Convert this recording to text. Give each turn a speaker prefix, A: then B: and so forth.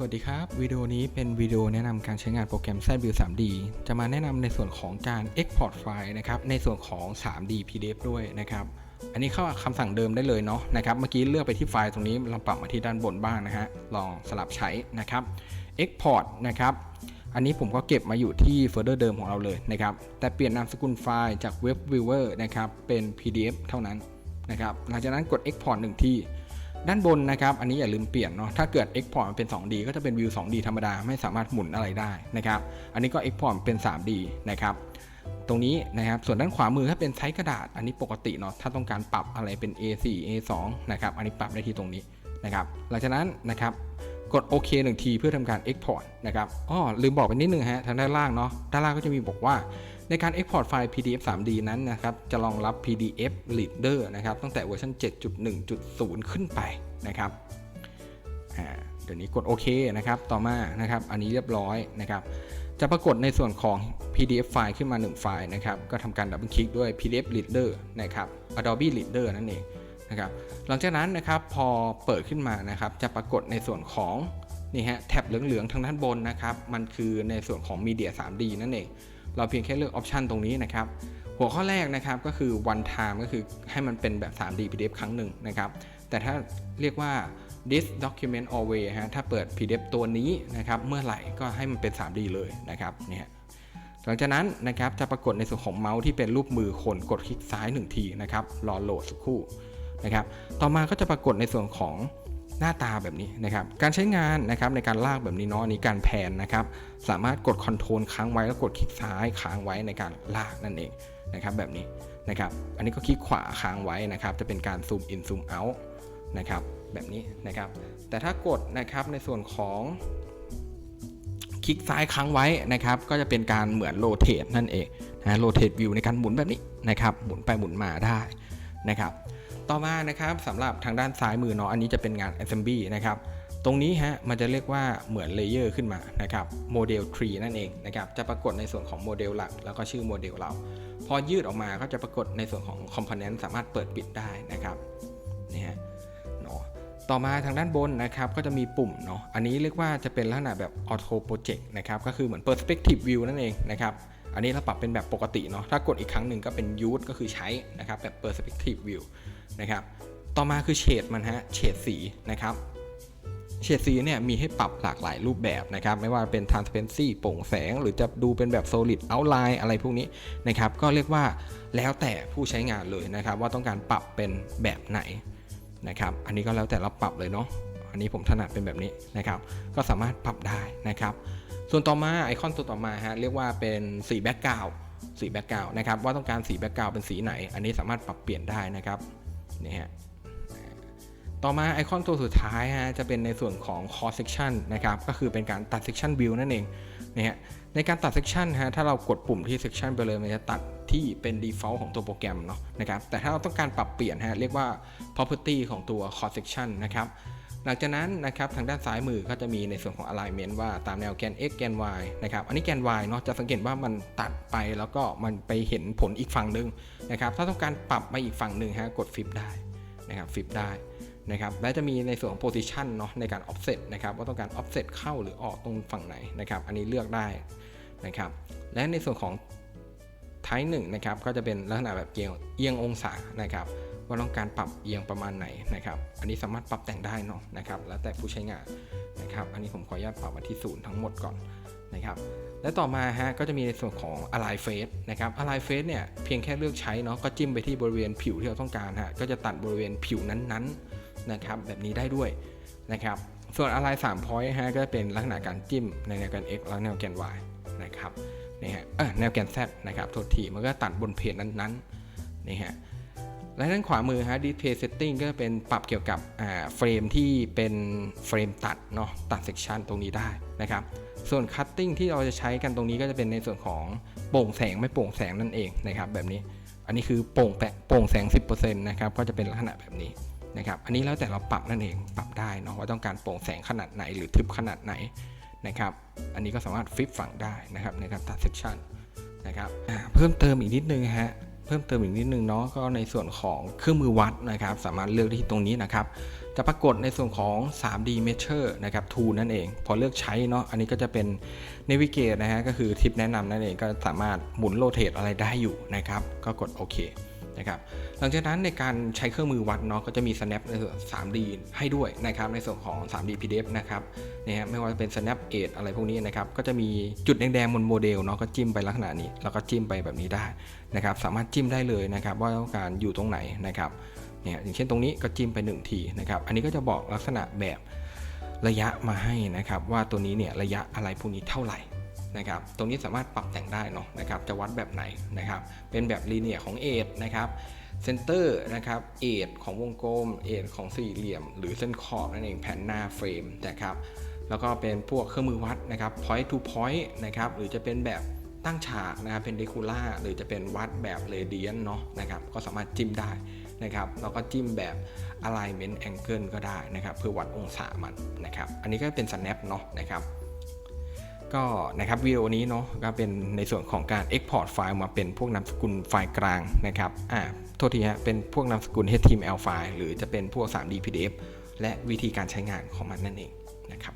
A: สวัสดีครับ วิดีโอนี้เป็นวิดีโอแนะนำการใช้งานโปรแกรม ZView 3D จะมาแนะนำในส่วนของการ Export ไฟล์นะครับในส่วนของ 3D PDF ด้วยนะครับอันนี้เข้าคำสั่งเดิมได้เลยเนาะนะครับเมื่อกี้เลือกไปที่ไฟล์ตรงนี้เราปรับมาที่ด้านบนบ้างนะฮะลองสลับใช้นะครับ Export นะครับอันนี้ผมก็เก็บมาอยู่ที่โฟลเดอร์เดิมของเราเลยนะครับแต่เปลี่ยนนามสกุลไฟล์จาก Web Viewer นะครับเป็น PDF เท่านั้นนะครับหลังจากนั้นกด Export หนึ่งที่ ด้านบนนะครับ อันนี้อย่าลืมเปลี่ยนเนาะ ถ้าเกิด Export มันเป็น 2D ก็จะเป็นวิว 2D ธรรมดา ไม่สามารถหมุนอะไรได้นะครับ อันนี้ก็ Export เป็น 3D นะครับ ตรงนี้นะครับ ส่วนด้านขวามือถ้าเป็นไซส์กระดาษ อันนี้ปกติเนาะ ถ้าต้องการปรับอะไรเป็น A4 A2 นะครับ อันนี้ปรับได้ที่ตรงนี้นะครับ หลังจากนั้นนะครับ กดโอเคหนึ่งทีเพื่อทำการ Export นะครับอ้อลืมบอกไปนิดนึงฮะ ทางด้านล่างเนาะ ด้านล่างก็จะมีบอกว่าในการ Export ไฟล์ PDF 3D นั้นนะครับ จะรองรับ PDF Reader นะครับ ตั้งแต่เวอร์ชัน7.1.0 ขึ้นไป นะครับเดี๋ยวนี้กดโอเคนะครับต่อมานะครับ อันนี้เรียบร้อยนะครับ จะปรากฏในส่วนของ PDF ไฟล์ขึ้นมา 1 ไฟล์นะครับก็ทำการดับเบิลคลิกด้วย PDF Reader นะครับ Adobe Reader นั่นเองนะครับหลังจากนั้นนะครับพอเปิดขึ้นมานะครับ จะปรากฏในส่วนของนี่ฮะแท็บเหลืองๆทางด้านบนนะครับ มันคือในส่วนของ Media 3D นั่นเอง เราเพียงแค่เลือกออปชันตรงนี้นะครับ หัวข้อแรกนะครับก็คือ one time ก็คือให้มันเป็นแบบ 3D PDF ครั้งหนึ่งนะครับ แต่ถ้าเรียกว่า this document always ฮะถ้าเปิด PDF ตัวนี้นะครับเมื่อไหร่ก็ให้มันเป็น 3D เลยนะครับเนี่ยหลังจากนั้นนะครับจะปรากฏในส่วนของเมาส์ที่เป็นรูปมือคนกดคลิกซ้าย 1 ทีนะครับรอโหลดสักครู่นะครับต่อมาก็จะปรากฏในส่วนของหน้าตาแบบนี้นะครับ การใช้งานนะครับในการลากแบบนี้เนาะนี้การแผนนะครับ สามารถกดคอนโทรลค้างไว้แล้วกดคลิกซ้ายค้างไว้ในการลากนั่นเองนะครับแบบนี้นะครับ อันนี้ก็คลิกขวาค้างไว้นะครับ จะเป็นการซูมอินซูมเอาท์ นะครับแบบนี้นะครับ แต่ถ้ากดนะครับในส่วนของคลิกซ้ายค้างไว้นะครับ ก็จะเป็นการเหมือนโรเตทนั่นเองนะโรเตทวิวในการหมุนแบบนี้นะครับ หมุนไปหมุนมาได้นะครับ ต่อมานะครับสำหรับทางด้านซ้ายมือเนาะอันนี้จะเป็นงาน assembly นะครับตรงนี้ฮะมันจะเรียกว่าเหมือนเลเยอร์ขึ้นมานะครับโมเดล tree นั่นเองนะครับจะปรากฏในส่วนของโมเดลหลัก แล้วก็ชื่อโมเดลเรา พอยืดออกมาก็จะปรากฏในส่วนของ component สามารถเปิดปิดได้นะครับ ต่อมาทางด้านบนนะครับก็จะมีปุ่มเนาะอันนี้เรียกว่าจะเป็นลักษณะแบบ auto project นะครับก็คือเหมือน perspective view นั่นเองนะครับอันนี้เราปรับเป็นแบบปกติเนาะถ้ากดอีกครั้งหนึ่งก็เป็น use ก็คือใช้นะครับแบบ perspective view นะครับต่อมาคือเฉดมันฮะเฉดสีนะครับเฉดสีเนี่ยมีให้ปรับหลากหลายรูปแบบนะครับไม่ว่าเป็น transparency โปร่งแสง หรือจะดูเป็นแบบ solid outline อะไรพวกนี้นะครับก็เรียกว่าแล้วแต่ผู้ใช้งานเลยนะครับว่าต้องการปรับเป็นแบบไหน นะครับ อันนี้ก็แล้วแต่เราปรับเลยเนาะ อันนี้ผมถนัดเป็นแบบนี้นะครับ ก็สามารถปรับได้นะครับ ส่วนต่อมาไอคอนตัวต่อมาฮะเรียกว่าเป็นสีแบ็กกราวสีแบ็กกราวนะครับว่าต้องการสีแบ็กกราวเป็นสีไหน อันนี้สามารถปรับเปลี่ยนได้นะครับนี่ฮะ ต่อมาไอคอนตัวสุดท้ายฮะจะเป็นในส่วนของ cross section นะครับก็คือเป็นการตัด section view นั่นเองนะฮะในการตัด section ฮะถ้าเรากดปุ่มที่ section ไปเลยมันจะตัดที่เป็น default ของตัวโปรแกรมเนาะนะครับแต่ถ้าเราต้องการปรับเปลี่ยนฮะเรียกว่า property ของตัว cross section นะครับหลังจากนั้นนะครับทางด้านซ้ายมือก็จะมีในส่วนของ alignment ว่าตามแนวแกน x แกน y นะครับอันนี้แกน y เนาะจะสังเกตว่ามันตัดไปแล้วก็มันไปเห็นผลอีกฝั่งหนึ่งนะครับถ้าต้องการปรับมาอีกฝั่งหนึ่งฮะกด flip ได้นะครับ flip ได้ นะครับและจะมีในส่วนของ position เนาะในการ offset นะครับว่าต้องการ offset เข้าหรือออกตรงฝั่งไหนนะครับอันนี้เลือกได้นะครับและในส่วนของท้ายหนึ่งนะครับก็จะเป็นลักษณะแบบเอียงเอียงองศานะครับว่าต้องการปรับเอียงประมาณไหนนะครับอันนี้สามารถปรับแต่งได้เนาะนะครับแล้วแต่ผู้ใช้งานนะครับอันนี้ผมขออนุญาตปรับมาที่ศูนย์ทั้งหมดก่อนนะครับและต่อมาฮะก็จะมีในส่วนของ align face นะครับ align face เนี่ยเพียงแค่เลือกใช้เนาะก็จิ้มไปที่บริเวณผิวที่เราต้องการฮะก็จะตัดบริเวณผิวนั้นๆ นะครับแบบนี้ได้ด้วยนะครับส่วน align 3 point ฮะก็เป็นลักษณะการจิ้มในแนวแกน x และแนวแกน y นะครับนี่ฮะเออแนวแกน z นะครับโทษทีมันก็ตัดบนเพจนั้นๆนี่ฮะและด้านขวามือฮะ display setting ก็เป็นปรับเกี่ยวกับเฟรมที่เป็นเฟรมตัดเนาะตัด section ตรงนี้ได้นะครับส่วน cutting ที่เราจะใช้กันตรงนี้ก็จะเป็นในส่วนของโปร่งแสงไม่โปร่งแสงนั่นเองนะครับแบบนี้อันนี้คือโปร่งแปะโปร่งแสง 10%นะครับก็จะเป็นลักษณะแบบนี้ นะครับอันนี้แล้วแต่เราปรับนั่นเองปรับได้เนาะว่าต้องการโปร่งแสงขนาดไหนหรือทึบขนาดไหนนะครับอันนี้ก็สามารถฟลิปฝั่งได้นะครับในการตัด section นะครับเพิ่มเติมอีกนิดนึงฮะเพิ่มเติมอีกนิดนึงเนาะก็ในส่วนของเครื่องมือวัดนะครับ สามารถเลือกที่ตรงนี้นะครับจะปรากฏในส่วนของ 3D Measure นะครับ tool นั่นเอง พอเลือกใช้เนาะอันนี้ก็จะเป็น Navigate นะฮะก็คือทิปแนะนำนั่นเองก็สามารถหมุนโรเตทอะไรได้อยู่นะครับ ก็กดโอเค นะครับหลังจากนั้นในการใช้เครื่องมือวัดเนาะก็จะมี snap ในส่วน 3D ให้ด้วยนะครับในส่วนของ 3D PDF นะครับนี่ยฮะไม่ว่าจะเป็น snap 8อะไรพวกนี้นะครับก็จะมีจุดแดงๆบนโมเดลเนาะก็จิ้มไปลักษณะนี้ แล้วก็จิ้มไปแบบนี้ได้นะครับสามารถจิ้มได้เลยนะครับว่าต้องการอยู่ตรงไหนนะครับเนี่ยอย่างเช่นตรงนี้ก็จิ้มไป 1 ทีนะครับอันนี้ก็จะบอกลักษณะแบบระยะมาให้นะครับว่าตัวนี้เนี่ยระยะอะไรพวกนี้เท่าไหร่ นะครับตรงนี้สามารถปรับแต่งได้เนาะนะครับจะวัดแบบไหนนะครับเป็นแบบลีเนียของเอทนะครับเซนเตอร์นะครับเอทของวงกลมเอทของสี่เหลี่ยม หรือเส้นขอบนั่นเองแผ่นหน้าเฟรมนะครับแล้วก็เป็นพวกเครื่องมือวัดนะครับ point to point นะครับหรือจะเป็นแบบตั้งฉากนะครับเป็นเดคูล่าหรือจะเป็นวัดแบบเรเดียนเนาะนะครับก็สามารถจิ้มได้นะครับแล้วก็จิ้มแบบ alignment angle ก็ได้นะครับเพื่อวัดองศามันนะครับอันนี้ก็เป็น snap เนาะนะครับ ก็นะครับวิดีโอนี้เนาะก็เป็นในส่วนของการ Export ไฟล์มาเป็นพวกนามสกุลไฟล์กลางนะครับอ่าโทษทีฮะเป็นพวกนามสกุล HTML ไฟล์หรือจะเป็นพวก 3D PDF และวิธีการใช้งานของมันนั่นเองนะครับ